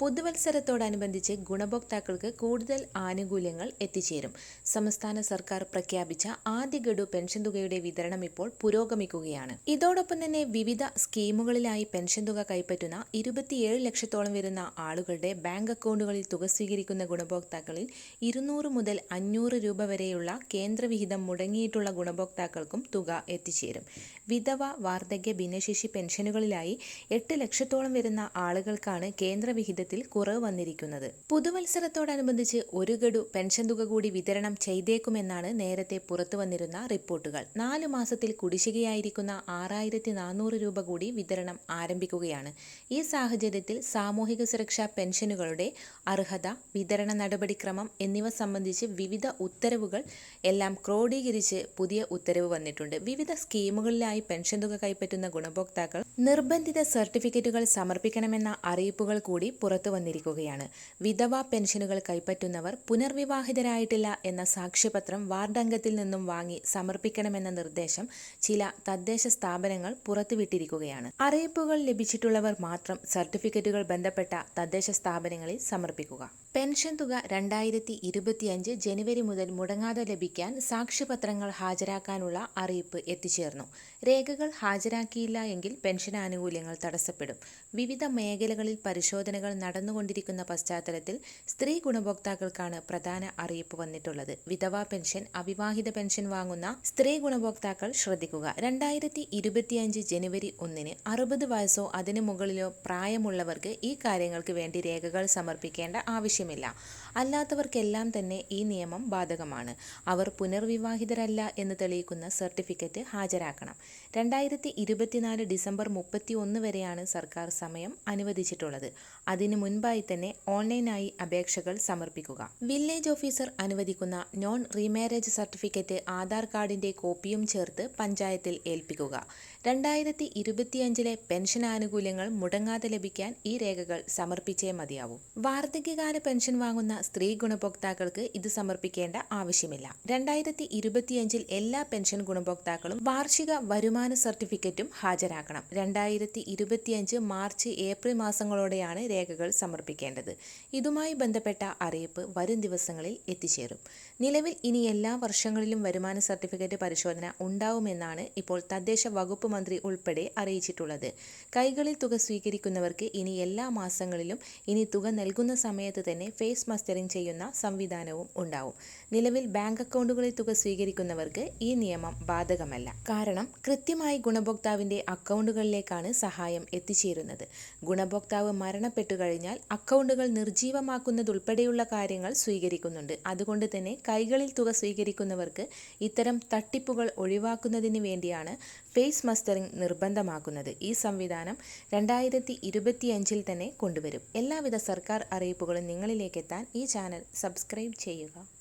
പുതുവത്സരത്തോടനുബന്ധിച്ച് ഗുണഭോക്താക്കൾക്ക് കൂടുതൽ ആനുകൂല്യങ്ങൾ എത്തിച്ചേരും. സംസ്ഥാന സർക്കാർ പ്രഖ്യാപിച്ച ആദ്യ ഗഡു പെൻഷൻ തുകയുടെ വിതരണം ഇപ്പോൾ പുരോഗമിക്കുകയാണ്. ഇതോടൊപ്പം തന്നെ വിവിധ സ്കീമുകളിലായി പെൻഷൻ തുക കൈപ്പറ്റുന്ന ഇരുപത്തിയേഴ് ലക്ഷത്തോളം വരുന്ന ആളുകളുടെ ബാങ്ക് അക്കൗണ്ടുകളിൽ തുക സ്വീകരിക്കുന്ന ഗുണഭോക്താക്കളിൽ ഇരുന്നൂറ് മുതൽ അഞ്ഞൂറ് രൂപ വരെയുള്ള കേന്ദ്രവിഹിതം മുടങ്ങിയിട്ടുള്ള ഗുണഭോക്താക്കൾക്കും തുക എത്തിച്ചേരും. വിധവ വാർദ്ധക്യ ഭിന്നശേഷി പെൻഷനുകളിലായി എട്ട് ലക്ഷത്തോളം വരുന്ന ആളുകൾക്കാണ് കേന്ദ്രവിഹിതത്തിൽ കുറവ് വന്നിരിക്കുന്നത്. പുതുവത്സരത്തോടനുബന്ധിച്ച് ഒരു ഗഡു പെൻഷൻ തുക കൂടി വിതരണം ചെയ്തേക്കുമെന്നാണ് നേരത്തെ പുറത്തു വന്നിരുന്ന റിപ്പോർട്ടുകൾ. നാലു മാസത്തിൽ കുടിശ്ശികയായിരിക്കുന്ന ആറായിരത്തി നാനൂറ് രൂപ കൂടി വിതരണം ആരംഭിക്കുകയാണ്. ഈ സാഹചര്യത്തിൽ സാമൂഹിക സുരക്ഷാ പെൻഷനുകളുടെ അർഹത വിതരണ നടപടിക്രമം എന്നിവ സംബന്ധിച്ച് വിവിധ ഉത്തരവുകൾ എല്ലാം ക്രോഡീകരിച്ച് പുതിയ ഉത്തരവ് വന്നിട്ടുണ്ട്. വിവിധ സ്കീമുകളിലായി പെൻഷൻ തുക കൈപ്പറ്റുന്ന ഗുണഭോക്താക്കൾ നിർബന്ധിത സർട്ടിഫിക്കറ്റുകൾ സമർപ്പിക്കണമെന്ന അറിയിപ്പുകൾ കൂടി പുറത്തു വന്നിരിക്കുകയാണ്. വിധവ പെൻഷനുകൾ കൈപ്പറ്റുന്നവർ പുനർവിവാഹിതരായിട്ടില്ല എന്ന സാക്ഷ്യപത്രം വാർഡംഗത്തിൽ നിന്നും വാങ്ങി സമർപ്പിക്കണമെന്ന നിർദ്ദേശം ചില തദ്ദേശ സ്ഥാപനങ്ങൾ പുറത്തുവിട്ടിരിക്കുകയാണ്. അറിയിപ്പുകൾ ലഭിച്ചിട്ടുള്ളവർ മാത്രം സർട്ടിഫിക്കറ്റുകൾ ബന്ധപ്പെട്ട തദ്ദേശ സ്ഥാപനങ്ങളിൽ സമർപ്പിക്കുക. പെൻഷൻ തുക രണ്ടായിരത്തി ഇരുപത്തിയഞ്ച് ജനുവരി മുതൽ മുടങ്ങാതെ ലഭിക്കാൻ സാക്ഷ്യപത്രങ്ങൾ ഹാജരാക്കാനുള്ള അറിയിപ്പ് എത്തിച്ചേർന്നു. രേഖകൾ ഹാജരാക്കിയില്ല എങ്കിൽ പെൻഷൻ ആനുകൂല്യങ്ങൾ തടസ്സപ്പെടും. വിവിധ മേഖലകളിൽ പരിശോധനകൾ നടന്നുകൊണ്ടിരിക്കുന്ന പശ്ചാത്തലത്തിൽ സ്ത്രീ ഗുണഭോക്താക്കൾക്കാണ് പ്രധാന അറിയിപ്പ് വന്നിട്ടുള്ളത്. വിധവാ പെൻഷൻ അവിവാഹിത പെൻഷൻ വാങ്ങുന്ന സ്ത്രീ ഗുണഭോക്താക്കൾ ശ്രദ്ധിക്കുക. രണ്ടായിരത്തി ഇരുപത്തിയഞ്ച് ജനുവരി ഒന്നിന് അറുപത് വയസ്സോ അതിനു മുകളിലോ പ്രായമുള്ളവർക്ക് ഈ കാര്യങ്ങൾക്ക് വേണ്ടി രേഖകൾ സമർപ്പിക്കേണ്ട ആവശ്യമില്ല. അല്ലാത്തവർക്കെല്ലാം തന്നെ ഈ നിയമം ബാധകമാണ്. അവർ പുനർവിവാഹിതരല്ല എന്ന് തെളിയിക്കുന്ന സർട്ടിഫിക്കറ്റ് ഹാജരാക്കണം. രണ്ടായിരത്തി ഇരുപത്തിനാല് ഡിസംബർ മുപ്പത്തി ഒന്ന് വരെയാണ് സർക്കാർ സമയം അനുവദിച്ചിട്ടുള്ളത്. അതിനു മുൻപായി തന്നെ ഓൺലൈനായി അപേക്ഷകൾ സമർപ്പിക്കുക. വില്ലേജ് ഓഫീസർ അനുവദിക്കുന്ന നോൺ റീമാരേജ് സർട്ടിഫിക്കറ്റ് ആധാർ കാർഡിന്റെ കോപ്പിയും ചേർത്ത് പഞ്ചായത്തിൽ ഏൽപ്പിക്കുക. രണ്ടായിരത്തി ഇരുപത്തിയഞ്ചിലെ പെൻഷൻ ആനുകൂല്യങ്ങൾ മുടങ്ങാതെ ലഭിക്കാൻ ഈ രേഖകൾ സമർപ്പിച്ചേ മതിയാവൂ. വാർദ്ധക്യകാല പെൻഷൻ വാങ്ങുന്ന സ്ത്രീ ഗുണഭോക്താക്കൾക്ക് ഇത് സമർപ്പിക്കേണ്ട ആവശ്യമില്ല. രണ്ടായിരത്തി ഇരുപത്തിയഞ്ചിൽ എല്ലാ പെൻഷൻ ഗുണഭോക്താക്കളും വാർഷിക വരുമാന സർട്ടിഫിക്കറ്റും ഹാജരാക്കണം. രണ്ടായിരത്തി മാർച്ച് ഏപ്രിൽ മാസങ്ങളോടെയാണ് രേഖകൾ സമർപ്പിക്കേണ്ടത്. ഇതുമായി ബന്ധപ്പെട്ട അറിയിപ്പ് വരും ദിവസങ്ങളിൽ എത്തിച്ചേരും. നിലവിൽ ഇനി എല്ലാ വർഷങ്ങളിലും വരുമാന സർട്ടിഫിക്കറ്റ് പരിശോധന ഉണ്ടാവുമെന്നാണ് ഇപ്പോൾ തദ്ദേശ വകുപ്പ് മന്ത്രി ഉൾപ്പെടെ അറിയിച്ചിട്ടുള്ളത്. കൈകളിൽ തുക സ്വീകരിക്കുന്നവർക്ക് ഇനി എല്ലാ മാസങ്ങളിലും ഇനി തുക നൽകുന്ന സമയത്ത് തന്നെ ഫേസ് മസ്റ്ററിംഗ് ചെയ്യുന്ന സംവിധാനവും ഉണ്ടാവും. നിലവിൽ ബാങ്ക് അക്കൗണ്ടുകളിൽ തുക സ്വീകരിക്കുന്നവർക്ക് ഈ നിയമം ബാധകമല്ല. കാരണം കൃത്യമായി ഗുണഭോക്താവിന്റെ അക്കൗണ്ടുകളിലേക്കാണ് സഹായം എത്തിച്ചേരുന്നത്. ഗുണഭോക്താവ് മരണപ്പെട്ടു കഴിഞ്ഞാൽ അക്കൗണ്ടുകൾ നിർജീവമാക്കുന്നതുൾപ്പെടെയുള്ള കാര്യങ്ങൾ സ്വീകരിക്കുന്നുണ്ട്. അതുകൊണ്ട് തന്നെ കൈകളിൽ തുക സ്വീകരിക്കുന്നവർക്ക് ഇത്തരം തട്ടിപ്പുകൾ ഒഴിവാക്കുന്നതിന് വേണ്ടിയാണ് ഫേസ് മസ്റ്ററിംഗ് നിർബന്ധമാക്കുന്നത്. ഈ സംവിധാനം രണ്ടായിരത്തി ഇരുപത്തിയഞ്ചിൽ തന്നെ കൊണ്ടുവരും. എല്ലാവിധ സർക്കാർ അറിയിപ്പുകളും നിങ്ങളിലേക്ക് എത്താൻ ഈ ചാനൽ സബ്സ്ക്രൈബ് ചെയ്യുക.